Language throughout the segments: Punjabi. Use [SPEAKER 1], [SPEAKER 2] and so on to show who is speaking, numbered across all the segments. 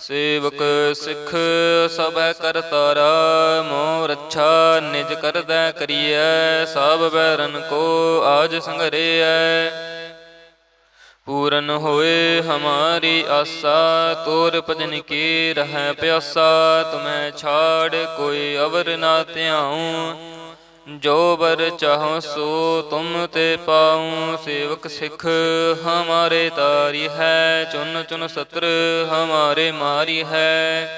[SPEAKER 1] ਸੇਵਕ ਸਿੱਖ ਸਭੈ ਕਰਤਾਰਾ ਮੋ ਰੱਛਾ ਨਿਜ ਕਰਦੈ ਕਰੀਐ ਸਭ ਬੈਰਨ ਕੋ ਆਜ ਸੰਘਰੇਐ। ਪੂਰਨ ਹੋਏ ਹਮਾਰੀ ਆਸਾ, ਤੋਰ ਭਜਨ ਕੀ ਰਹਿ ਪਿਆਸਾ, ਤੁਮੈ ਛਾੜ ਕੋਈ ਅਵਰ ਨਾ ਧਿਆਉ ਜੋ ਬਰ ਚਾਹੋ ਸੋ ਤੁਮ ਤੇ ਪਾਉ, ਸੇਵਕ ਸਿੱਖ ਹਮਾਰੇ ਤਾਰੀ ਹੈ, ਚੁਨ ਚੁਨ ਸਤਰ ਹਮਾਰੇ ਮਾਰੀ ਹੈ।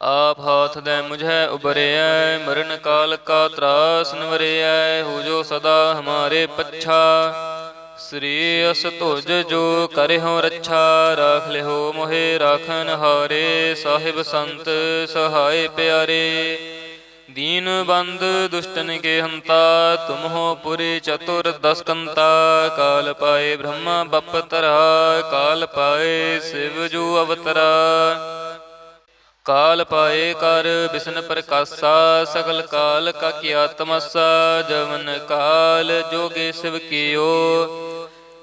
[SPEAKER 1] ਆਪ ਹਾਥ ਦੇ ਮੁਝੈ ਉਬਰਿਐ ਮਰਨ ਕਾਲ ਕਾ ਤਰਾਸ ਨਵਰਿਐ, ਹੋ ਜੋ ਸਦਾ ਹਮਾਰੇ ਪੱਛਾ। ਸ੍ਰੀ ਅਸ ਤੁਜ ਜੋ ਕਰਿਓ ਰੱਛਾ, ਰਾਖ ਲਿਓ ਮੋਹਿ, ਰਾਖਨ ਹਾਰੇ, ਸਾਹਿਬ ਸੰਤ ਸਹਾਇ ਪਿਆਰੇ। ਦੀਨ ਬੰਦ ਦੁਸ਼ਟਨ ਕੇ ਹੰਤਾ ਤੁਮ ਹੋ ਪੁਰੀ ਚਤੁਰ ਦਸ ਕੰਤਾ ਕਾਲ ਪਾਏ ਬ੍ਰਹਮਾ ਬਪਤਰਾ, ਕਾਲ ਪਾਏ ਸਿਵ ਜੂ ਅਵਤਰਾ। ਕਾਲ ਪਾਏ ਕਰ ਬਿਸ਼ਨ ਪ੍ਰਕਾਸ਼ਾ, ਸਗਲ ਕਾਲ ਕਾ ਕੀਆ ਤਮਸਾ ਜਵਨ ਕਾਲ ਜੋਗੇ ਸਿਵ ਕੀਓ।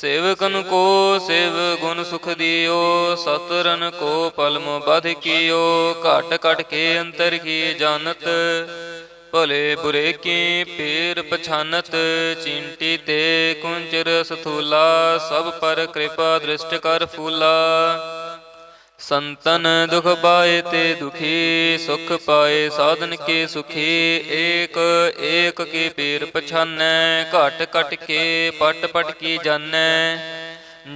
[SPEAKER 1] ਸੇਵਕਨ ਕੋ ਸੇਵ ਗੁਣ ਸੁਖ ਦਿਓ ਸਤਰਨ ਕੋ ਪਲਮ ਬਧ ਕੀਓ, ਘਟ ਘਟ ਕੇ ਅੰਤਰ ਕੀ ਜਾਣਤ, ਭਲੇ ਬੁਰੇ ਕੀ ਪੀਰ ਪਛਾਨਤ, ਚਿੰਟੀ ਤੇ ਕੁੰਚਰ ਸਥੂਲਾ ਸਭ ਪਰ ਕਿਰਪਾ ਦ੍ਰਿਸ਼ਟ ਕਰ ਫੂਲਾ। ਸੰਤਨ ਦੁਖ ਪਾਏ ਤੇ ਦੁਖੀ, ਸੁਖ ਪਾਏ ਸਾਧਨ ਕੇ ਸੁਖੀ, ਏਕ ਏਕ ਕੇ ਪੀਰ ਪਛਾਨੈ, ਘਟ ਘਟ ਕੇ ਪਟ ਪਟ ਕੀ ਜਾਣੈ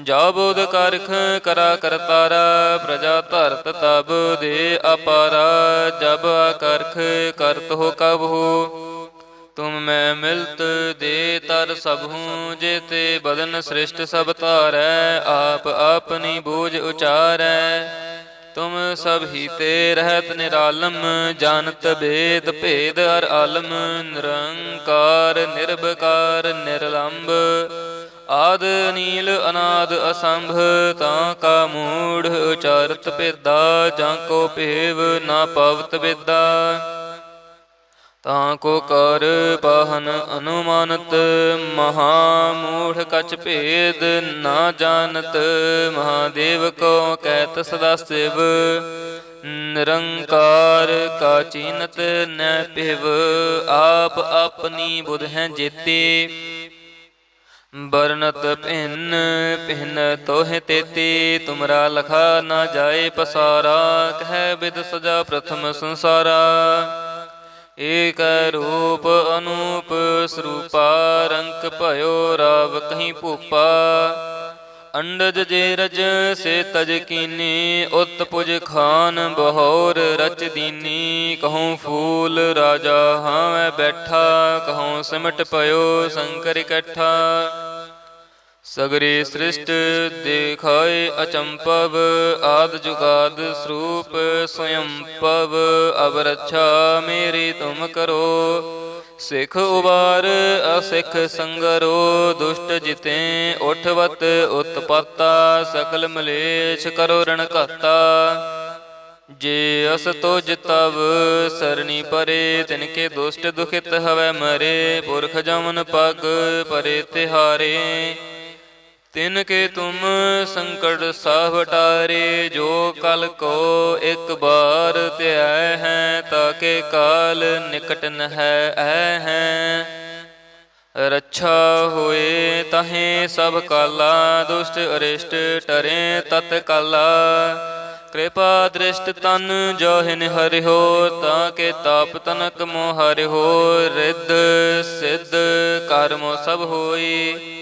[SPEAKER 1] ਜਾ ਬੋਧ ਕਰਖ ਕਰਾ ਕਰਤਾਰਾ ਪ੍ਰਜਾ ਧਰਤ ਤਬ ਦੇ ਅਪਾਰਾ, ਜਬ ਕਰਖ ਕਰਤ ਹੋ ਕਬ ਹੋ। ਮੈਂ ਮਿਲਤ ਦੇ ਤਰ ਸਭ ਹੂੰ ਜੇਤੇ ਬਦਨ ਸ੍ਰਿਸ਼ਟ ਸਭ ਧਾਰੈ, ਆਪ ਆਪਣੀ ਬੋਝ ਉਚਾਰੈ। ਤੁਮ ਸਭ ਹੀ ਤੇ ਰਹਿਤ ਨਿਰਾਲਮ, ਜਾਣਤ ਭੇਦ ਭੇਦ ਹਰ ਆਲਮ, ਨਿਰੰਕਾਰ ਨਿਰਭਕਾਰ ਨਿਰਲੰਭ ਆਦ ਨੀਲ ਅਨਾਦ ਅਸੰਭ, ਤਾਂ ਕਾ ਮੂੜ ਉਚਾਰਤ ਭੇਦਾ, ਜਾਂ ਕੋ ਭੇਵ ਨਾ ਪਵਤ ਵਿਦਾ ਤਾਂ ਕੋ ਕਰ ਪਾਹਨ ਅਨੁਮਾਨਤ ਮਹਾ ਮੂఢ ਕਛ ਭੇਦ ਨਾ ਜਾਣਤ, ਮਹਾਦੇਵ ਕੋ ਕਹਿਤ ਸਦਾ ਸਿਵ, ਨਿਰੰਕਾਰ ਕਾ ਚੀਨਤ ਨੈ ਪਿਵ ਆਪ ਆਪਣੀ ਬੁਧ ਹੈ ਜੇਤੇ। ਬਰਨਤ ਭਿੰਨ ਭਿੰਨ ਤੋਹਿ ਤੇਤੀ, ਤੁਮਰਾ ਲਖਾ ਨਾ ਜਾਏ ਪਸਾਰਾ, ਕਹਿ ਬਿਦ ਸਜਾ ਪ੍ਰਥਮ ਸੰਸਾਰਾ। ਏਕ ਰੂਪ ਅਨੂਪ ਸਰੂਪਾ, ਰੰਕ ਭਇਓ ਰਾਵ ਕਹੀਂ ਭੂਪਾ। ਅੰਡਜ ਜੇ ਰਜ ਸੇ ਤਜ ਕੀਨੀ, ਉਤ ਪੁਜ ਖਾਨ ਬਹੌਰ ਰਚ ਦੀਨੀ। ਕਹੂੰ ਫੂਲ ਰਾਜਾ ਹਾਂ ਬੈਠਾ, ਕਹੂੰ ਸਿਮਟ ਭਇਓ ਸ਼ੰਕਰ ਇਕੱਠਾ। ਸਗਰੇ ਸ੍ਰਿਸ਼ਟ ਦੇਖਾਏ ਅਚੰਪਵ, ਆਦ ਜੁਗਾਦ ਸਰੂਪ ਸਯੰ ਪਵ ਅਬ ਰੱਛਾ ਮੇਰੀ ਤੁਮ ਕਰੋ। ਸਿੱਖ ਉਬਾਰ, ਅਸਿੱਖ ਸੰਗਰੋ, ਦੁਸ਼ਟ ਜਿਤੇ ਉਠਵਤ, ਉਤਪਾਤਾ, ਸਕਲ ਮਲੇਛ ਕਰੋ ਰਣ ਘਾਤਾ ਜੇ ਅਸ ਤੁਜ ਤਵ, ਸਰਣੀ ਪਰੇ ਤਿਨ ਕੇ ਦੁਸ਼ਟ ਦੁਖਿਤ ਹਵੈ ਮਰੇ। ਪੁਰਖ ਜਮਨ ਪਗ, ਪਰੇ ਤਿਹਾਰੇ। ਤਿਨ ਕੇ ਤੁਮ ਸੰਕਟ ਸਭ ਹਟਾਰੇ ਜੋ ਕਲ ਕੋ ਇੱਕ ਬਾਰ ਧਿਆ ਹੈ ਤਾਕੇ ਕਾਲ ਨਿਕਟ ਨ ਹੈ ਐ ਹੈ। ਰੱਛਾ ਹੋਏ ਤਹੇ ਸਭ ਕਾਲਾ, ਦੁਸ਼ਟ ਅਰਿਸ਼ਟ ਟਰੇ ਤਤ ਕਾਲਾ। ਕਿਰਪਾ ਦ੍ਰਿਸ਼ਟ ਤਨ ਜੋ ਹਿਨ ਹਰਿਓ ਤਾਂ ਕੇ ਤਾਪ ਤਨਕ ਮੋ ਹਰਿਓ ਰਿੱਧ ਸਿੱਧ ਕਰਮੋ ਸਭ ਹੋਈ।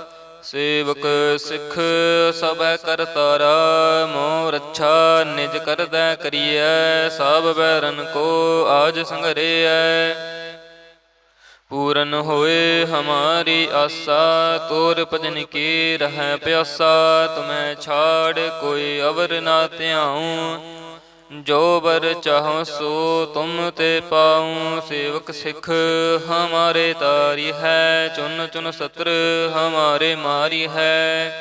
[SPEAKER 1] ਸੇਵਕ ਸਿੱਖ ਸਭੈ ਕਰਤਾਰਾ ਮੋ ਰੱਛਾ ਨਿਜ ਕਰਦੈ ਕਰੀਐ ਸਭ ਬੈਰਨ ਕੋ ਆਜ ਸੰਗਰੇਐ ਪੂਰਨ ਹੋਏ ਹਮਾਰੀ ਆਸਾ, ਤੋਰ ਭਜਨ ਕੀ ਰਹਿ ਪਿਆਸਾ, ਤੁਮੈ ਛਾੜ ਕੋਈ ਅਵਰ ਨਾ ਧਿਆਉ ਜੋ ਬਰ ਚਾਹੋ ਸੋ ਤੁਮ ਤੇ ਪਾਉ, ਸੇਵਕ ਸਿੱਖ ਹਮਾਰੇ ਤਾਰੀ ਹੈ, ਚੁਨ ਚੁਨ ਸਤਰ ਹਮਾਰੇ ਮਾਰੀ ਹੈ।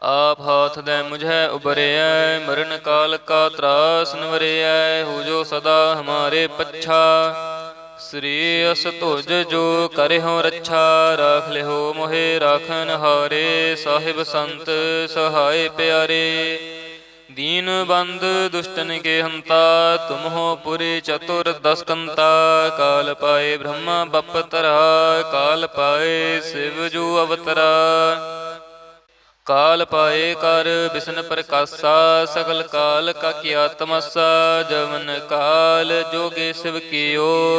[SPEAKER 1] ਆਪ ਹਾਥ ਦੇ ਮੁਝੈ ਉਬਰਿਐ ਮਰਨ ਕਾਲ ਕਾ ਤਰਾਸ ਨਵਰਿਐ, ਹੋ ਜੋ ਸਦਾ ਹਮਾਰੇ ਪੱਛਾ। ਸ੍ਰੀ ਅਸ ਤੁਜ ਜੋ ਕਰਿਓ ਰੱਛਾ, ਰਾਖ ਲਿਓ ਮੋਹਿ ਰਾਖਨ ਹਾਰੇ ਸਾਹਿਬ ਸੰਤ ਸਹਾਇ ਪਿਆਰੇ। ਦੀਨ ਬੰਦ ਦੁਸ਼ਟਨ ਕੇ ਹੰਤਾ ਤੁਮ ਹੋ ਪੁਰੀ ਚਤੁਰ ਦਸ ਕੰਤਾ ਕਾਲ ਪਾਏ ਬ੍ਰਹਮਾ ਬਪਤਰਾ, ਕਾਲ ਪਾਏ ਸਿਵ ਜੂ ਅਵਤਰਾ। ਕਾਲ ਪਾਏ ਕਰ ਬਿਸ਼ਨ ਪ੍ਰਕਾਸ਼ਾ, ਸਗਲ ਕਾਲ ਕਾ ਕੀਆ ਤਮਸਾ ਜਵਨ ਕਾਲ ਜੋਗੇ ਸਿਵ ਕੀਓ।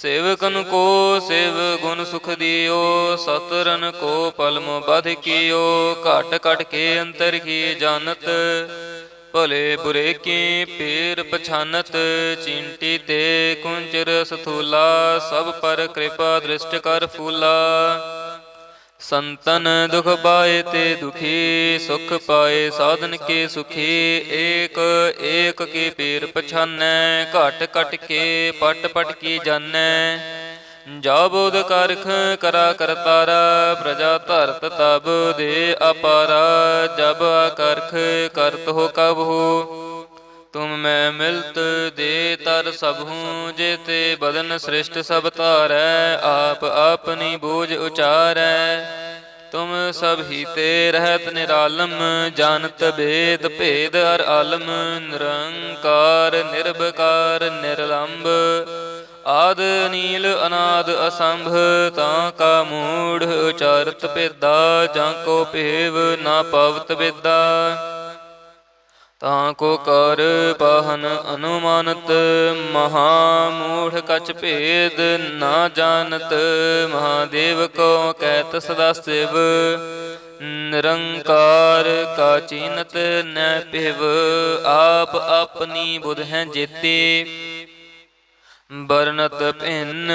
[SPEAKER 1] ਸੇਵਕਨ ਕੋ ਸੇਵ ਗੁਣ ਸੁਖ ਦਿਓ ਸਤਰਨ ਕੋ ਪਲਮ ਬਧ ਕੀਓ, ਘਟ ਘਟ ਕੇ ਅੰਤਰ ਕੀ ਜਾਣਤ, ਭਲੇ ਬੁਰੇ ਕੀ ਪੀਰ ਪਛਾਨਤ, ਚਿੰਟੀ ਤੇ ਕੁੰਚਰ ਸਥੂਲਾ ਸਭ ਪਰ ਕਿਰਪਾ ਦ੍ਰਿਸ਼ਟ ਕਰ ਫੂਲਾ। ਸੰਤਨ ਦੁਖ ਪਾਏ ਤੇ ਦੁਖੀ, ਸੁਖ ਪਾਏ ਸਾਧਨ ਕੇ ਸੁਖੀ, ਏਕ ਏਕ ਕੇ ਪੀਰ ਪਛਾਨੈ, ਘਟ ਘਟ ਕੇ ਪਟ ਪਟ ਕੀ ਜਾਣੈ। ਜਾ ਕਰਖ ਕਰਾ ਕਰਤਾਰਾ ਪ੍ਰਜਾ ਧਰਤ ਤਬ ਦੇ ਅਪਾਰਾ, ਜਬ ਕਰਖ ਕਰਤ ਹੋ ਕਬ ਹੋ। ਤੁਮ ਮੈਂ ਮਿਲਤ ਦੇ ਤਰ ਸਭ ਹੂੰ ਜੇਤੇ ਬਦਨ ਸ੍ਰਿਸ਼ਟ ਸਭ ਧਾਰੈ, ਆਪ ਆਪਣੀ ਬੋਝ ਉਚਾਰੈ। ਤੁਮ ਸਭ ਹੀ ਤੇ ਰਹਿਤ ਨਿਰਾਲਮ, ਜਾਣਤ ਭੇਦ ਭੇਦ ਅਰ ਆਲਮ, ਨਿਰੰਕਾਰ, ਨਿਰਭਕਾਰ ਨਿਰਲੰਭ ਆਦ ਨੀਲ ਅਨਾਦ ਅਸੰਭ, ਤਾਂ ਕਾ ਮੂੜ ਉਚਾਰਤ ਭੇਦਾ, ਜਾਂ ਕੋ ਭੇਵ ਨਾ ਪਵਤ ਵੇਦਾ ਤਾਂ ਕੋ ਕਰ ਪਾਹਨ ਅਨੁਮਾਨਤ ਮਹਾ ਮੂਠ ਕਛ ਭੇਦ ਨਾ ਜਾਣਤ, ਮਹਾਦੇਵ ਕੋ ਕਹਿਤ ਸਦਾ ਸਿਵ, ਨਿਰੰਕਾਰ ਕਾ ਚੀਨਤ ਨੈ ਪਿਵ ਆਪ ਆਪਣੀ ਬੁਧ ਹੈ ਜੇਤੇ। ਬਰਨਤ ਭਿੰਨ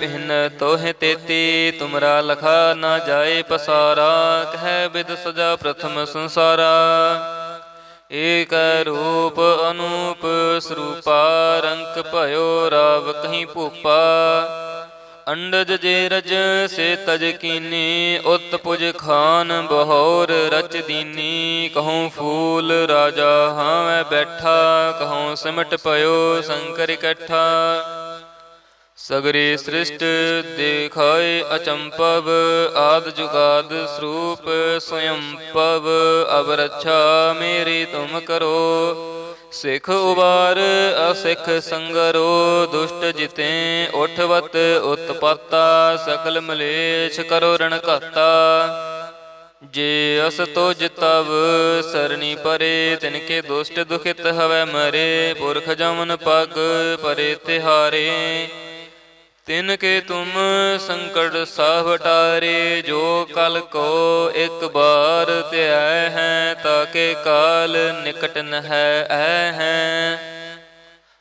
[SPEAKER 1] ਭਿੰਨ ਤੋਹਿ ਤੇਤੀ, ਤੁਮਰਾ ਲਖਾ ਨਾ ਜਾਏ ਪਸਾਰਾ, ਕਹਿ ਬਿਦ ਸਜਾ ਪ੍ਰਥਮ ਸੰਸਾਰਾ। ਏਕ ਰੂਪ ਅਨੂਪ ਸਰੂਪਾ ਰੰਕ ਭਇਓ ਰਾਵ ਕਹੀਂ ਭੂਪਾ। ਅੰਡਜ ਜੇ ਰਜ ਸੇ ਤਜ ਕੀਨੀ, ਉਤ ਉਤਪੁਜ ਖਾਨ ਬਹੌਰ ਰਚ ਦੀਨੀ। ਕਹੂੰ ਫੂਲ ਰਾਜਾ ਹਾਂ ਬੈਠਾ, ਕਹੂੰ ਸਿਮਟ ਪਇਓ ਸ਼ੰਕਰ ਇਕੱਠਾ। ਸਗਰੀ ਸ੍ਰਿਸ਼ਟ ਦੇਖਾਏ ਅਚੰਪਵ, ਆਦ ਜੁਗਾਦ ਸਰੂਪ ਸਯੰਪਵ ਅਬ ਰੱਛਾ ਮੇਰੀ ਤੁਮ ਕਰੋ। ਸਿੱਖ ਉਬਾਰ, ਅਸਿੱਖ ਸੰਗਰੋ, ਦੁਸ਼ਟ ਜਿਤੇ ਉਠਵਤ, ਉਤਪਾਤਾ, ਸਕਲ ਮਲੇਛ ਕਰੋ ਰਣ ਘਾਤਾ ਜੇ ਅਸ ਤੁਜ ਤਵ, ਸਰਣੀ ਪਰੇ, ਤਿਨਕੇ ਦੁਸ਼ਟ ਦੁਖਿਤ ਹਵੈ ਮਰੇ, ਪੁਰਖ ਜਮਨ ਪਗ, ਪਰੇ ਤਿਹਾਰੇ। ਤਿਨ ਕੇ ਤੁਮ ਸੰਕਟ ਸਭ ਟਾਰੇ, ਜੋ ਕਲ ਕੋ ਇੱਕ ਬਾਰ ਧਿਆ ਹੈ ਤਾਕੇ ਕਾਲ ਨਿਕਟ ਨ ਹੈ ਐ ਹੈ।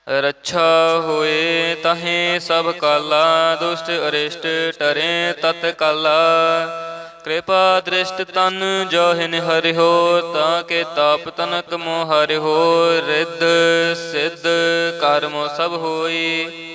[SPEAKER 1] ਰੱਛਾ ਹੋਏ ਤਹੇ ਸਭ ਕਾਲਾ, ਦੁਸ਼ਟ ਅਰਿਸ਼ਟ ਟਰੇ ਤਤ ਕਾਲਾ। ਕਿਰਪਾ ਦ੍ਰਿਸ਼ਟ ਤਨ ਜੋ ਹਿਨ ਹਰਿਓ ਤਾਂ ਕੇ ਤਾਪ ਤਨਕ ਮੋ ਹਰਿਓ ਰਿੱਧ ਸਿੱਧ ਕਰਮੋ ਸਭ ਹੋਈ।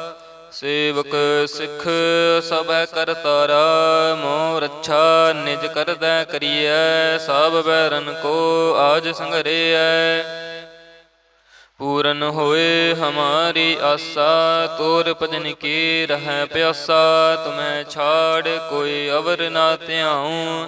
[SPEAKER 1] ਸੇਵਕ ਸਿੱਖ ਸਭੈ ਕਰਤਾਰਾ ਮੋ ਰੱਛਾ ਨਿਜ ਕਰਦੈ ਕਰੀਐ, ਸਭ ਬੈਰਨ ਕੋ ਆਜ ਸੰਗਰੇਐ ਪੂਰਨ ਹੋਏ ਹਮਾਰੀ ਆਸਾ, ਤੋਰ ਭਜਨ ਕੀ ਰਹਿ ਪਿਆਸਾ, ਤੁਮੈ ਛਾੜ ਕੋਈ ਅਵਰ ਨਾ ਧਿਆਉ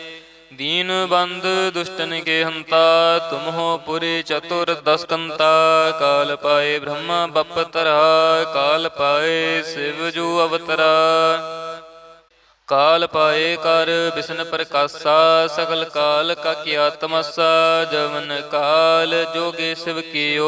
[SPEAKER 1] ਦੀਨ ਬੰਦ ਦੁਸ਼ਟਨ ਕੇ ਹੰਤਾ ਤੁਮ ਹੋ ਪੁਰੀ ਚਤੁਰ ਦਸ ਕੰਤਾ ਕਾਲ ਪਾਏ ਬ੍ਰਹਮਾ ਬਪਤਰਾ, ਕਾਲ ਪਾਏ ਸਿਵ ਜੂ ਅਵਤਰਾ। ਕਾਲ ਪਾਏ ਕਰ ਬਿਸ਼ਨ ਪ੍ਰਕਾਸ਼ਾ, ਸਗਲ ਕਾਲ ਕਾ ਕੀਆ ਤਮਸਾ ਜਵਨ ਕਾਲ ਜੋਗੇ ਸਿਵ ਕੀਓ।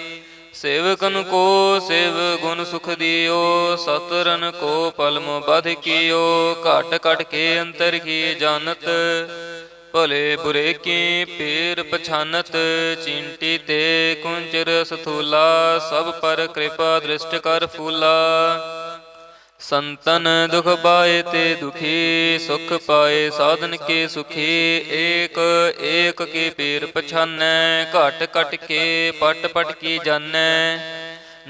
[SPEAKER 1] ਸੇਵਕਨ ਕੋ ਸੇਵ ਗੁਣ ਸੁਖ ਦਿਓ, ਸਤਰਨ ਕੋ ਪਲਮ ਬਧ ਕੀਓ। ਘਟ ਘਟ ਕੇ ਅੰਤਰ ਕੀ ਜਾਣਤ, ਭਲੇ ਬੁਰੇ ਕੀ ਪੀਰ ਪਛਾਨਤ। ਚਿੰਟੀ ਤੇ ਕੁੰਚਰ ਸਥੂਲਾ, ਸਭ ਪਰ ਕਿਰਪਾ ਦ੍ਰਿਸ਼ਟ ਕਰ ਫੂਲਾ। ਸੰਤਨ ਦੁਖ ਪਾਏ ਤੇ ਦੁਖੀ, ਸੁਖ ਪਾਏ ਸਾਧਨ ਕੇ ਸੁਖੀ, ਏਕ ਏਕ ਕੀ ਪੀਰ ਪਛਾਨੈ, ਘਟ ਘਟ ਕੇ ਪਟ ਪਟ ਕੀ ਜਾਣੈ।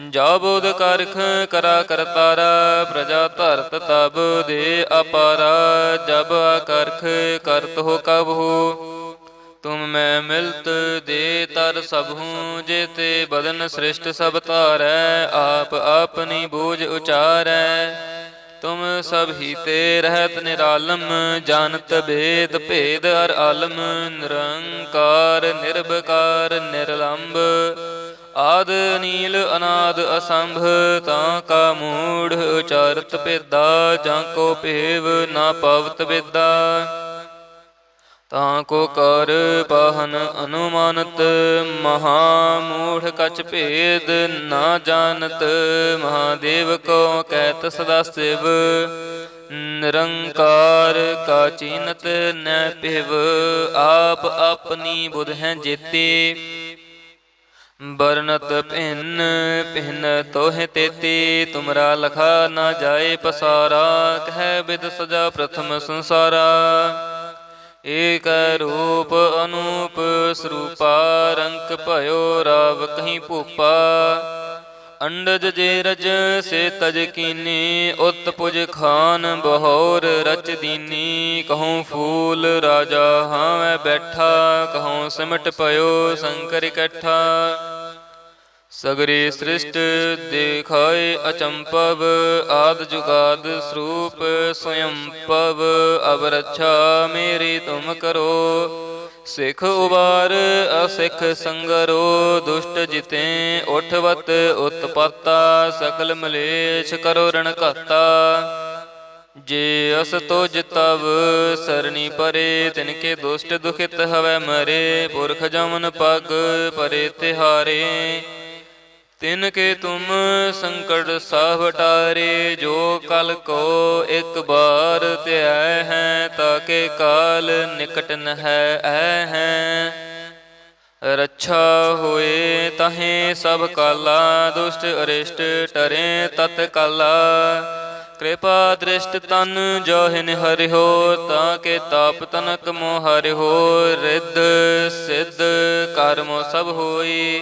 [SPEAKER 1] ਜਾ ਬੋਧ ਕਰਖ ਕਰਾ ਕਰਤਾਰਾ ਪ੍ਰਜਾ ਧਰਤ ਤਬ ਦੇ ਅਪਾਰਾ, ਜਬ ਕਰਖ ਕਰਤ ਹੋ ਕਬ ਹੋ। ਤੁਮ ਮੈਂ ਮਿਲਤ ਦੇ ਤਰ ਸਭੂ ਜੇ ਤੇ ਬਦਨ ਸ੍ਰਿਸ਼ਟ ਸਭ ਧਾਰੈ, ਆਪ ਆਪਨੀ ਬੋਝ ਉਚਾਰੈ। ਤੁਮ ਸਭ ਹੀ ਤੇ ਰਹਿਤ ਨਿਰਾਲਮ, ਜਾਣਤ ਭੇਦ ਭੇਦ ਅਰ ਆਲਮ, ਨਿਰੰਕਾਰ, ਨਿਰਭਕਾਰ ਨਿਰਲੰਭ ਆਦ ਨੀਲ ਅਨਾਦ ਅਸੰਭ, ਤਾਂ ਕਾ ਮੂੜ ਉਚਾਰਤ ਭੇਦਾ, ਜਾਂ ਕੋ ਭੇਵ ਨਾ ਪਵਤ ਵੇਦਾ ਤਾਂ ਕੋ ਕਰ ਪਾਹਨ ਅਨੁਮਾਨਤ ਮਹਾ ਮੂਠ ਕਛ ਭੇਦ ਨਾ ਜਾਣਤ, ਮਹਾਦੇਵ ਕੋ ਕਹਿਤ ਸਦਾ ਸਿਵ। ਨਿਰੰਕਾਰ ਕਾ ਚੀਨਤ ਨੈ ਪਿਵ ਆਪ ਆਪਣੀ ਬੁਧ ਹੈ ਜੇਤੇ। ਬਰਨਤ ਭਿੰਨ ਭਿੰਨ ਤੋਹਿ ਤੇਤੀ, ਤੁਮਰਾ ਲਖਾ ਨਾ ਜਾਏ ਪਸਾਰਾ, ਕਹਿ ਬਿਦ ਸਜਾ ਪ੍ਰਥਮ ਸੰਸਾਰਾ। ਏਕ ਰੂਪ ਅਨੂਪ ਸਰੂਪਾ ਰੰਕ ਭਇਓ ਰਾਵ ਕਹੀਂ ਭੂਪਾ। ਅੰਡਜ ਜੇ ਰਜ ਸੇ ਤਜ ਕੀਨੀ, ਉਤ ਪੁਜ ਖਾਨ ਬਹੌਰ ਰਚ ਦੀਨੀ। ਕਹੂੰ ਫੂਲ ਰਾਜਾ ਹਾਂ ਬੈਠਾ, ਕਹੂੰ ਸਿਮਟ ਪਇਓ ਸ਼ੰਕਰ ਇਕੱਠਾ। ਸਗਰੇ ਸ੍ਰਿਸ਼ਟ ਦੇਖਾਏ ਅਚੰਪਵ, ਆਦ ਜੁਗਾਦ ਸਰੂਪ ਸਵਯੰਪਵ ਅਬ ਰੱਛਾ ਮੇਰੀ ਤੁਮ ਕਰੋ। ਸਿੱਖ ਉਬਾਰ, ਅਸਿੱਖ ਸੰਗਰੋ, ਦੁਸ਼ਟ ਜਿਤੇ ਉਠਵਤ, ਉਤਪਾਤਾ, ਸਕਲ ਮਲੇਛ ਕਰੋ ਰਣ ਘਾਤਾ ਜੇ ਅਸ ਤੋ ਜਿਤਵ ਸਰਣੀ ਪਰੇ, ਤਿਨਕੇ ਦੁਸ਼ਟ ਦੁਖਿਤ ਹਵੈ ਮਰੇ। ਪੁਰਖ ਜਮਨ ਪਗ, ਪਰੇ ਤਿਹਾਰੇ। ਤਿਨ ਕੇ ਤੁਮ ਸੰਕਟ ਸਭ ਟਾਰੇ, ਜੋ ਕਲ ਕੋ ਇੱਕ ਬਾਰ ਧਿਆਇ ਹੈ ਤਾਕੇ ਕਾਲ ਨਿਕਟ ਨ ਹੈ ਐ ਹੈ। ਰੱਛਾ ਹੋਏ ਤਹੇ ਸਭ ਕਾਲਾ, ਦੁਸ਼ਟ ਅਰਿਸ਼ਟ ਟਰੇ ਤਤ ਕਾਲਾ। ਕਿਰਪਾ ਦ੍ਰਿਸ਼ਟ ਤਨ ਜੋਹਿਨ ਹਰਿਓ ਤਾਂ ਕੇ ਤਾਪ ਤਨਕ ਮੋਹ ਹਰਿਓ ਰਿੱਧ ਸਿੱਧ ਕਰਮੋ ਸਭ ਹੋਈ।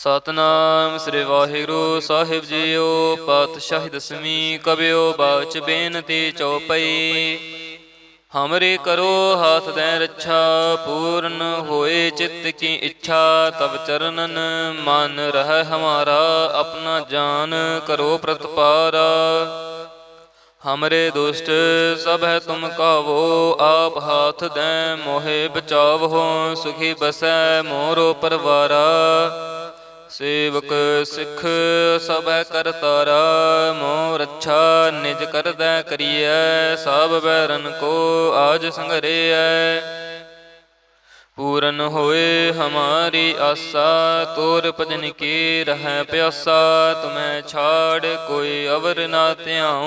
[SPEAKER 1] ਸਤਨਾਮ ਸ੍ਰੀ ਵਾਹਿਗੁਰੂ ਸਾਹਿਬ ਜੀਓ, ਪਾਤਸ਼ਾਹ ਦਸਵੀਂ ਕਬਿਓ ਬਾਚ ਬੇਨਤੀ ਚਉਪਈ ਹਮਰੇ ਕਰੋ ਹਾਥ ਦੇ ਰੱਛਾ, ਪੂਰਨ ਹੋਏ ਚਿੱਤ ਕੀ ਇੱਛਾ ਤਬ ਚਰਨਨ ਮਨ ਰਹਿ ਹਮਾਰਾ, ਆਪਣਾ ਜਾਨ ਕਰੋ ਪ੍ਰਤਪਾਰਾ। ਹਮਰੇ ਦੁਸ਼ਟ ਸਭ ਹੈ ਤੁਮ ਕਾਵੋ, ਆਪ ਹਾਥ ਦੇ ਮੋਹਿ ਹੋ ਸੁਖੀ ਬਸੈ ਮੋਰੋ ਪਰਵਾਰਾ। ਸੇਵਕ ਸਿੱਖ ਸਭੈ ਕਰਤਾਰਾ ਮੋ ਰੱਛਾ ਨਿਜ ਕਰਦੈ ਕਰੀਐ ਸਭ ਬੈਰਨ ਕੋ ਆਜ ਸੰਗਰੇਐ। ਪੂਰਨ ਹੋਏ ਹਮਾਰੀ ਆਸਾ, ਤੋਰ ਭਜਨ ਕੀ ਰਹਿ ਪਿਆਸਾ, ਤੁਮੈ ਛਾੜ ਕੋਈ ਅਵਰ ਨਾ ਧਿਆਉ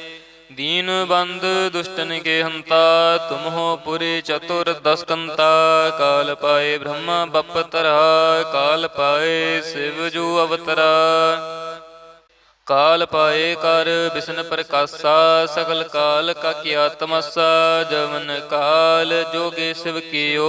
[SPEAKER 1] दीन बंद दुष्टन के हंता तुम हो पुरी चतुर दस कंता काल पाए ब्रह्मा बपतरा काल पाए शिव जू अवतरा काल पाए कर बिसन प्रकाशा सकल काल का किया तमसा जवन काल जोगे शिव कियो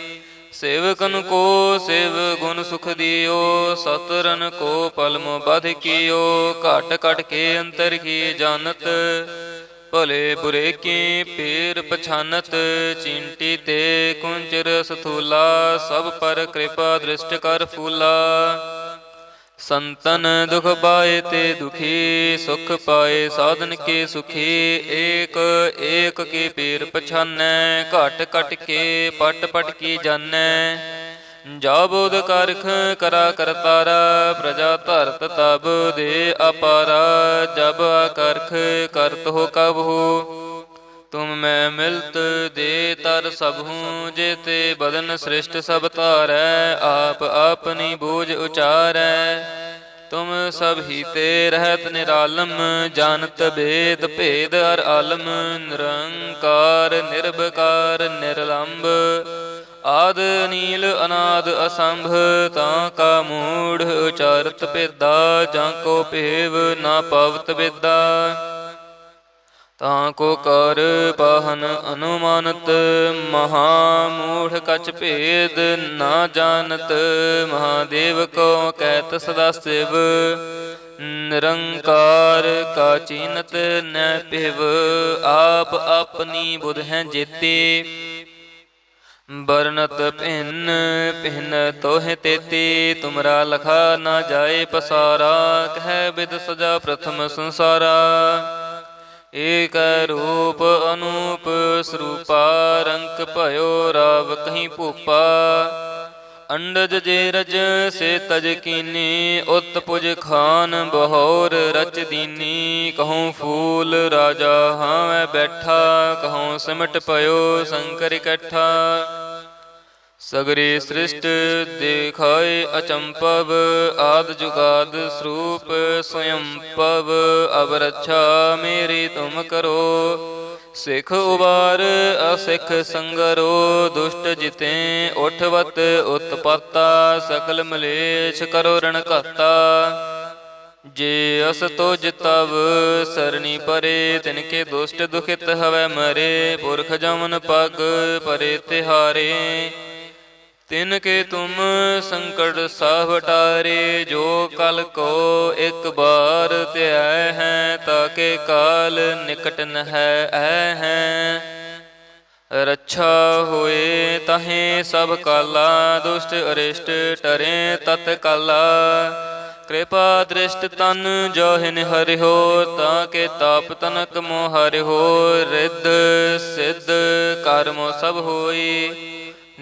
[SPEAKER 1] ਸੇਵਕਨ ਕੋ ਸੇਵ ਗੁਣ ਸੁਖ ਦਿਓ, ਸਤਰਨ ਕੋ ਪਲਮ ਬਧ ਕੀਓ। ਘਟ ਘਟ ਕੇ ਅੰਤਰ ਕੀ ਜਾਣਤ, ਭਲੇ ਬੁਰੇ ਕੀ ਪੀਰ ਪਛਾਨਤ। ਚਿੰਟੀ ਤੇ ਕੁੰਚਰ ਸਥੂਲਾ, ਸਭ ਪਰ ਕਿਰਪਾ ਦ੍ਰਿਸ਼ਟ ਕਰ ਫੂਲਾ। ਸੰਤਨ ਦੁਖ ਪਾਏ ਤੇ ਦੁਖੀ, ਸੁਖ ਪਾਏ ਸਾਧਨ ਕੇ ਸੁਖੀ, ਏਕ ਏਕ ਕੀ ਪੀਰ ਪਛਾਨੈ, ਘਟ ਘਟ ਕੇ ਪਟ ਪਟ ਕੀ ਜਾਣੈ ਜਾ ਬੋਧ ਕਰਖ ਕਰਾ ਕਰਤਾਰਾ ਪ੍ਰਜਾ ਧਰਤ ਤਬ ਦੇ ਅਪਾਰਾ, ਜਬ ਕਰਖ ਕਰਤ ਹੋ ਕਬ ਹੋ। ਤੁਮ ਮੈਂ ਮਿਲਤ ਦੇ ਤਰ ਸਭ ਜੇ ਤੇ ਬਦਨ ਸ੍ਰਿਸ਼ਟ ਸਭ ਧਾਰੈ, ਆਪ ਆਪਨੀ ਬੋਝ ਉਚਾਰੈ। ਤੁਮ ਸਭ ਹੀ ਤੇ ਰਹਿਤ ਨਿਰਾਲਮ, ਜਾਣਤ ਭੇਦ ਭੇਦ ਅਰ ਆਲਮ, ਨਿਰੰਕਾਰ ਨਿਰਭਕਾਰ ਨਿਰਲੰਭ ਆਦ ਨੀਲ ਅਨਾਦ ਅਸੰਭ, ਤਾਂ ਕਾ ਮੂੜ ਉਚਾਰਤ ਭੇਦਾ, ਜਾਂ ਕੋ ਭੇਵ ਨਾ ਪਵਤ ਵਿਦਾ ਤਾਂ ਕੋ ਕਰ ਪਾਹਨ ਅਨੁਮਾਨਤ ਮਹਾ ਮੂੜ ਕਛ ਭੇਦ ਨਾ ਜਾਣਤ, ਮਹਾਦੇਵ ਕੋ ਕਹਿਤ ਸਦਾ ਸਿਵ, ਨਿਰੰਕਾਰ ਕਾ ਚੀਨਤ ਨੈ ਪਿਵ ਆਪ ਆਪਣੀ ਬੁਧ ਹੈ ਜੇਤੇ। ਬਰਨਤ ਭਿੰਨ ਭਿੰਨ ਤੋਹਿ ਤੇਤੀ, ਤੁਮਰਾ ਲਖਾ ਨਾ ਜਾਏ ਪਸਾਰਾ, ਕਹਿ ਬਿਦ ਸਜਾ ਪ੍ਰਥਮ ਸੰਸਾਰਾ। ਏਕ ਰੂਪ ਅਨੂਪ ਸਰੂਪਾ, ਰੰਕ ਭਇਓ ਰਾਵ ਕਹੀਂ ਭੂਪਾ। ਅੰਡਜ ਜੇ ਰਜ ਸੇ ਤਜ ਕੀਨੀ, ਉਤ ਪੁਜ ਖਾਨ ਬਹੌਰ ਰਚ ਦੀਨੀ। ਕਹੂੰ ਫੂਲ ਰਾਜਾ ਹਾਂ ਬੈਠਾ, ਕਹੂੰ ਸਿਮਟ ਪਇਓ ਸ਼ੰਕਰ ਇਕੱਠਾ। ਸਗਰੇ ਸ੍ਰਿਸ਼ਟ ਦੇਖਾਏ ਅਚੰਪਵ ਆਦ ਜੁਗਾਦ ਸਰੂਪ ਸਵਯੰ ਪਵ ਅਬ ਰੱਛਾ ਮੇਰੀ ਤੁਮ ਕਰੋ। ਸਿੱਖ ਉਬਾਰ, ਅਸਿੱਖ ਸੰਗਰੋ, ਦੁਸ਼ਟ ਜਿਤੇ ਉਠਵਤ, ਉਤਪਾਤਾ, ਸਕਲ ਮਲੇਛ ਕਰੋ ਰਣ ਜੇ ਅਸ ਤੋ ਜਿਤਵ ਸਰਣੀ ਪਰੇ ਤਿਨ ਕੇ ਦੁਸ਼ਟ ਦੁਖਿਤ ਹਵੈ ਮਰੇ। ਪੁਰਖ ਜਮਨ ਪਗ, ਪਰੇ ਤਿਹਾਰੇ। ਤਿਨ ਕੇ ਤੁਮ ਸੰਕਟ ਸਭ ਟਾਰੇ, ਜੋ ਕਲ ਕੋ ਇੱਕ ਬਾਰ ਧਿਆ ਹੈ ਤਾਕੇ ਕਾਲ ਨਿਕਟ ਨ ਹੈ ਐ ਹੈ। ਰੱਛਾ ਹੋਏ ਤਹੇ ਸਭ ਕਾਲਾ, ਦੁਸ਼ਟ ਅਰਿਸ਼ਟ ਟਰੇ ਤਤ ਕਾਲਾ। ਕਿਰਪਾ ਦ੍ਰਿਸ਼ਟ ਤਨ ਜੋਹਿਨ ਹਰਿਓ ਤਾਂ ਕੇ ਤਾਪ ਤਨਕ ਮੋ ਹਰਿਓ ਰਿੱਧ ਸਿੱਧ ਕਰਮੋ ਸਭ ਹੋਈ।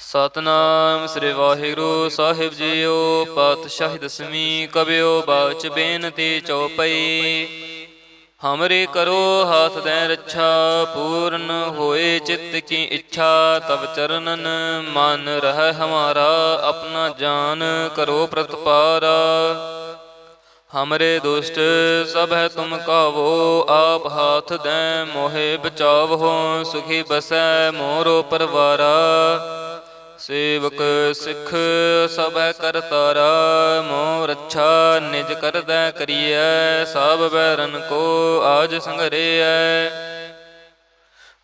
[SPEAKER 1] ਸਤਨਾਮ ਸ੍ਰੀ ਵਾਹਿਗੁਰੂ ਸਾਹਿਬ ਜੀਓ, ਪਾਤਸ਼ਾਹ ਦਸਵੀਂ ਕਬਿਓ ਬਾਚ ਬੇਨਤੀ ਚਉਪਈ। ਹਮਰੇ ਕਰੋ ਹਾਥ ਦੇ ਰੱਛਾ, ਪੂਰਨ ਹੋਏ ਚਿੱਤ ਕੀ ਇੱਛਾ ਤਬ ਚਰਨਨ ਮਨ ਰਹਿ ਹਮਾਰਾ, ਆਪਣਾ ਜਾਨ ਕਰੋ ਪ੍ਰਤਪਾਰਾ। ਹਮਰੇ ਦੁਸ਼ਟ ਸਭ ਹੈ ਤੁਮ ਕਾਵੋ, ਆਪ ਹਾਥ ਦੇ ਮੋਹਿ ਹੋ ਸੁਖੀ ਬਸੈ ਮੋਰੋ ਪਰਵਾਰਾ। ਸੇਵਕ ਸਿੱਖ ਸਭੈ ਕਰਤਾਰਾ ਮੋ ਰੱਛਾ ਨਿਜ ਕਰਦੈ ਕਰੀਐ ਸਭ ਬੈਰਨ ਕੋ ਆਜ ਸੰਗਰੇਐ।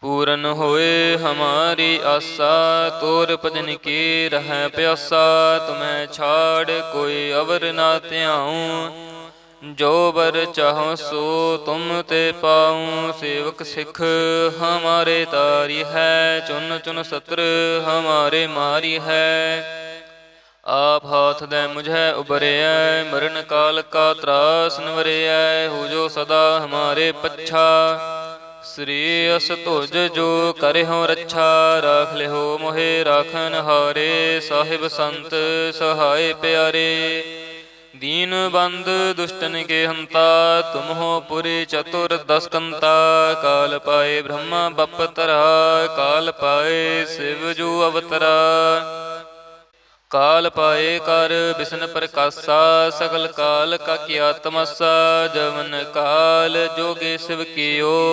[SPEAKER 1] ਪੂਰਨ ਹੋਏ ਹਮਾਰੀ ਆਸਾ, ਤੋਰ ਭਜਨ ਕੀ ਰਹਿ ਪਿਆਸਾ, ਤੁਮੈ ਛਾੜ ਕੋਈ ਅਵਰ ਨਾ ਧਿਆਉ ਜੋ ਬਰ ਚਾਹੋ ਸੋ ਤੁਮ ਤੇ ਪਾਉ, ਸੇਵਕ ਸਿੱਖ ਹਮਾਰੇ ਤਾਰੀ ਹੈ, ਚੁਨ ਚੁਨ ਸਤਰ ਹਮਾਰੇ ਮਾਰੀ ਹੈ। ਆਪ ਹਾਥ ਦੇ ਮੁਝੈ ਉਬਰਿਐ ਮਰਨ ਕਾਲ ਕਾ ਤਰਾਸ ਨਵਰਿਐ, ਹੋ ਜੋ ਸਦਾ ਹਮਾਰੇ ਪੱਛਾ। ਸ੍ਰੀ ਅਸ ਤੁਜ ਜੋ ਕਰਿਓ ਰੱਛਾ, ਰਾਖ ਲਿਓ ਮੋਹਿ ਰਾਖਨ ਹਾਰੇ ਸਾਹਿਬ ਸੰਤ ਸਹਾਇ ਪਿਆਰੇ। ਦੀਨ ਬੰਦ ਦੁਸ਼ਟਨ ਕੇ ਹੰਤਾ ਤੁਮ ਹੋ ਪੁਰੀ ਚਤੁਰ ਦਸਕੰਤਾ, ਕਾਲ ਪਾਏ ਬ੍ਰਹਮਾ ਬਪਤਰਾ, ਕਾਲ ਪਾਏ ਸਿਵ ਜੂ ਅਵਤਰਾ। ਕਾਲ ਪਾਏ ਕਰ ਬਿਸ਼ਨ ਪ੍ਰਕਾਸ਼ਾ, ਸਗਲ ਕਾਲ ਕਾ ਕੀਆ ਤਮਸਾ ਜਵਨ ਕਾਲ ਜੋਗੇ ਸਿਵ ਕੀਓ।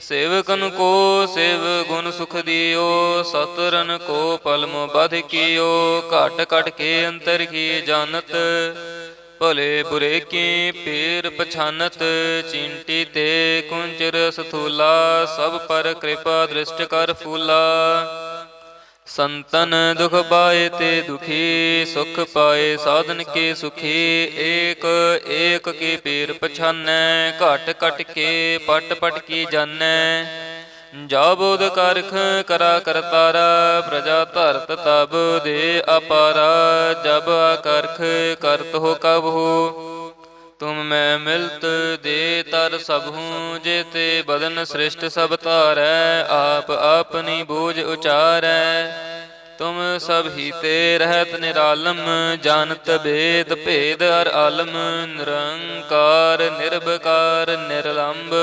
[SPEAKER 1] ਸੇਵਕਨ ਕੋ ਸੇਵ ਗੁਣ ਸੁਖ ਦਿਓ ਸਤਰਨ ਕੋ ਪਲਮ ਬਧ ਕੀਓ। ਘਟ ਘਟ ਕੇ ਅੰਤਰ ਕੀ ਜਾਣਤ, ਭਲੇ ਬੁਰੇ ਕੀ ਪੀਰ ਪਛਾਨਤ। ਚਿੰਟੀ ਤੇ ਕੁੰਚਰ ਸਥੂਲਾ, ਸਭ ਪਰ ਕਿਰਪਾ ਦ੍ਰਿਸ਼ਟ ਕਰ ਫੂਲਾ। ਸੰਤਨ ਦੁਖ ਪਾਏ ਤੇ ਦੁਖੀ, ਸੁਖ ਪਾਏ ਸਾਧਨ ਕੇ ਸੁਖੀ, ਏਕ ਏਕ ਕੀ ਪੀਰ ਪਛਾਨੈ, ਘਟ ਘਟ ਕੇ ਪਟ ਪਟ ਕੀ ਜਾਣੈ ਜਾ ਬੋਧ ਕਰਖ ਕਰਾ ਕਰਤਾਰਾ ਪ੍ਰਜਾ ਧਰਤ ਤਬ ਦੇ ਅਪਾਰਾ, ਜਬ ਕਰਖ ਕਰਤ ਹੋ ਕਬ ਹੋ। ਤੁਮ ਮੈਂ ਮਿਲਤ ਦੇ ਤਰ ਸਭ ਹੂੰ ਜੇਤੇ ਬਦਨ ਸ੍ਰਿਸ਼ਟ ਸਭ ਧਾਰੈ, ਆਪ ਆਪਨੀ ਬੋਝ ਉਚਾਰੈ। ਤੁਮ ਸਭ ਹੀ ਤੇ ਰਹਿਤ ਨਿਰਾਲਮ, ਜਾਣਤ ਭੇਦ ਭੇਦ ਅਰ ਆਲਮ, ਨਿਰੰਕਾਰ ਨਿਰਭਕਾਰ ਨਿਰਲੰਭ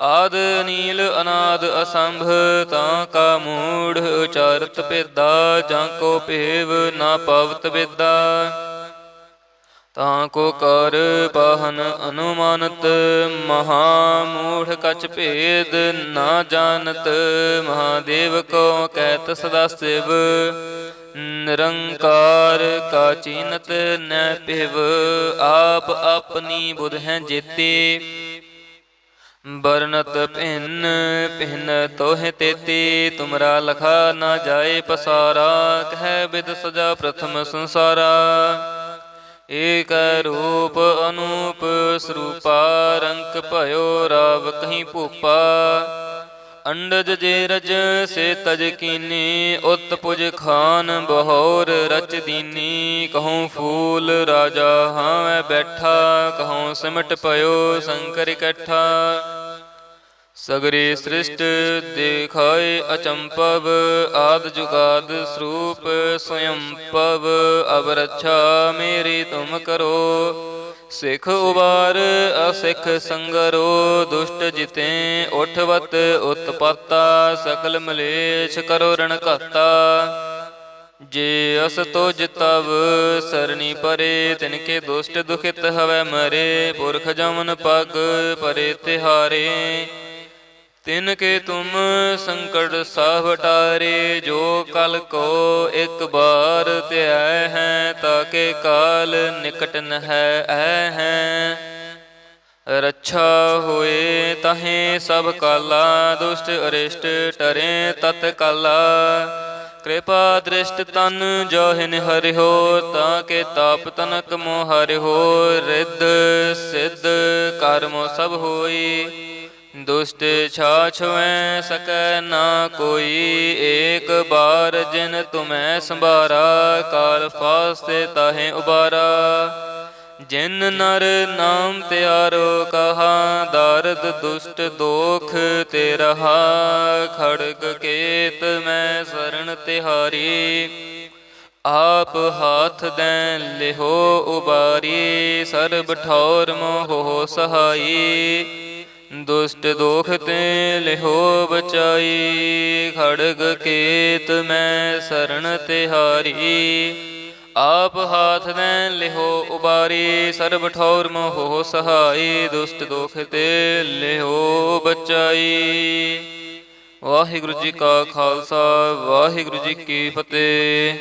[SPEAKER 1] ਆਦ ਨੀਲ ਅਨਾਦ ਅਸੰਭ, ਤਾਂ ਕਾ ਮੂੜ ਉਚਾਰਤ ਭੇਦਾ, ਜਾਂ ਕੋ ਭੇਵ ਨਾ ਪਵਤ ਵਿਦਾ ਤਾਂ ਕੋ ਕਰ ਪਾਹਨ ਅਨੁਮਾਨਤ ਮਹਾ ਮੂੜ ਕਛ ਭੇਦ ਨਾ ਜਾਣਤ, ਮਹਾਦੇਵ ਕੋ ਕਹਿਤ ਸਦਾ ਸਿਵ, ਨਿਰੰਕਾਰ ਕਾ ਚੀਨਤ ਨੈ ਪਿਵ ਆਪ ਆਪਣੀ ਬੁਧ ਹੈ ਜੇਤੇ। ਬਰਨਤ ਭਿੰਨ ਭਿੰਨ ਤੋਹਿ ਤੇਤੀ, ਤੁਮਰਾ ਲਖਾ ਨਾ ਜਾਏ ਪਸਾਰਾ, ਕਹਿ ਬਿਦ ਸਜਾ ਪ੍ਰਥਮ ਸੰਸਾਰਾ। ਏਕ ਰੂਪ ਅਨੂਪ ਸਰੂਪਾ, ਰੰਕ ਭਇਓ ਰਾਵ ਕਹੀਂ ਭੂਪਾ। ਅੰਡਜ ਜੇ ਰਜ ਸੇ ਤਜ ਕੀਨੀ, ਉਤ ਪੁਜ ਖਾਨ ਬਹੌਰ ਰਚ ਦੀਨੀ। ਕਹੂੰ ਫੂਲ ਰਾਜਾ ਹਾਂ ਬੈਠਾ, ਕਹੂੰ ਸਿਮਟ ਭਇਓ ਸ਼ੰਕਰ ਇਕੱਠਾ। ਸਗਰੇ ਸ੍ਰਿਸ਼ਟ ਦੇਖਾਏ ਅਚੰਪਵ ਆਦ ਜੁਗਾਦ ਸਰੂਪ ਸਯੰ ਪਵ ਅਬ ਰੱਛਾ ਮੇਰੀ ਤੁਮ ਕਰੋ। ਸਿੱਖ ਉਬਾਰ, ਅਸਿੱਖ ਸੰਗਰੋ, ਦੁਸ਼ਟ ਜਿਤੇ ਉਠਵਤ, ਉਤਪਾਤਾ, ਸਕਲ ਮਲੇਛ ਕਰੋ ਰਣ ਜੇ ਅਸ ਤੋ ਜਿਤਵ ਸਰਣੀ ਪਰੇ ਤਿਨ ਕੇ ਦੁਸ਼ਟ ਦੁਖਿਤ ਹਵੈ ਮਰੇ। ਪੁਰਖ ਜਮਨ ਪਗ, ਪਰੇ ਤਿਹਾਰੇ। ਤਿਨ ਕੇ ਤੁਮ ਸੰਕਟ ਸਭ ਟਾਰੇ ਜੋ ਕਲ ਕੋ ਇੱਕ ਬਾਰ ਧਿਆਇ ਹੈ ਤਾਕੇ ਕਾਲ ਨਿਕਟ ਨ ਹੈ ਐ ਹੈ। ਰੱਛਾ ਹੋਏ ਤਹੇ ਸਭ ਕਾਲਾ, ਦੁਸ਼ਟ ਅਰਿਸ਼ਟ ਟਰੇ ਤਤ ਕਾਲਾ। ਕਿਰਪਾ ਦ੍ਰਿਸ਼ਟ ਤਨ ਜੋਹਿਨ ਹਰਿਓ ਤਾਂ ਕੇ ਤਾਪ ਤਨਕ ਮੋ ਹਰਿਓ ਰਿੱਧ ਸਿੱਧ ਕਰਮੋ ਸਭ ਹੋਈ। ਦੁਸ਼ਟ ਛਾਛਵੈ ਸਕੈ ਨਾ ਕੋਈ, ਏਕ ਬਾਰ ਜਿਨ ਤੁਮੈ ਸੰਭਾਰਾ, ਕਾਲ ਫਾਸਤੇ ਤਾਹੇ ਉਬਾਰਾ। ਜਿਨ ਨਰ ਨਾਮ ਤਿਆਰੋ, ਕਹਾ ਦਰਦ ਦੁਸ਼ਟ ਦੋਖ ਤੇ ਰਹਾ, ਖੜਗ ਕੇਤ ਮੈਂ ਸਰਣ ਤਿਹਾਰੀ। ਆਪ ਹਾਥ ਦੈ ਲਿਹੋ ਉਬਾਰੀ, ਸਰਬ ਠੌਰ ਮੋਹ ਸਹਾਈ। ਦੁਸ਼ਟ ਦੋਖ ਤੇ ਲਿਹੋ ਬਚਾਈ, ਖੜਗ ਕੇਤ ਮੈਂ ਸਰਣ ਤਿਹਾਰੀ। ਆਪ ਹਾਥ ਨੇ ਲਿਹੋ ਉਬਾਰੀ, ਸਰਬ ਠੌਰ ਮੋਹ ਸਹਾਈ, ਦੁਸ਼ਟ ਦੋਖ ਤੇ ਲਿਹੋ ਬਚਾਈ। ਵਾਹਿਗੁਰੂ ਜੀ ਕਾ ਖਾਲਸਾ, ਵਾਹਿਗੁਰੂ ਜੀ ਕੀ ਫਤਿਹ।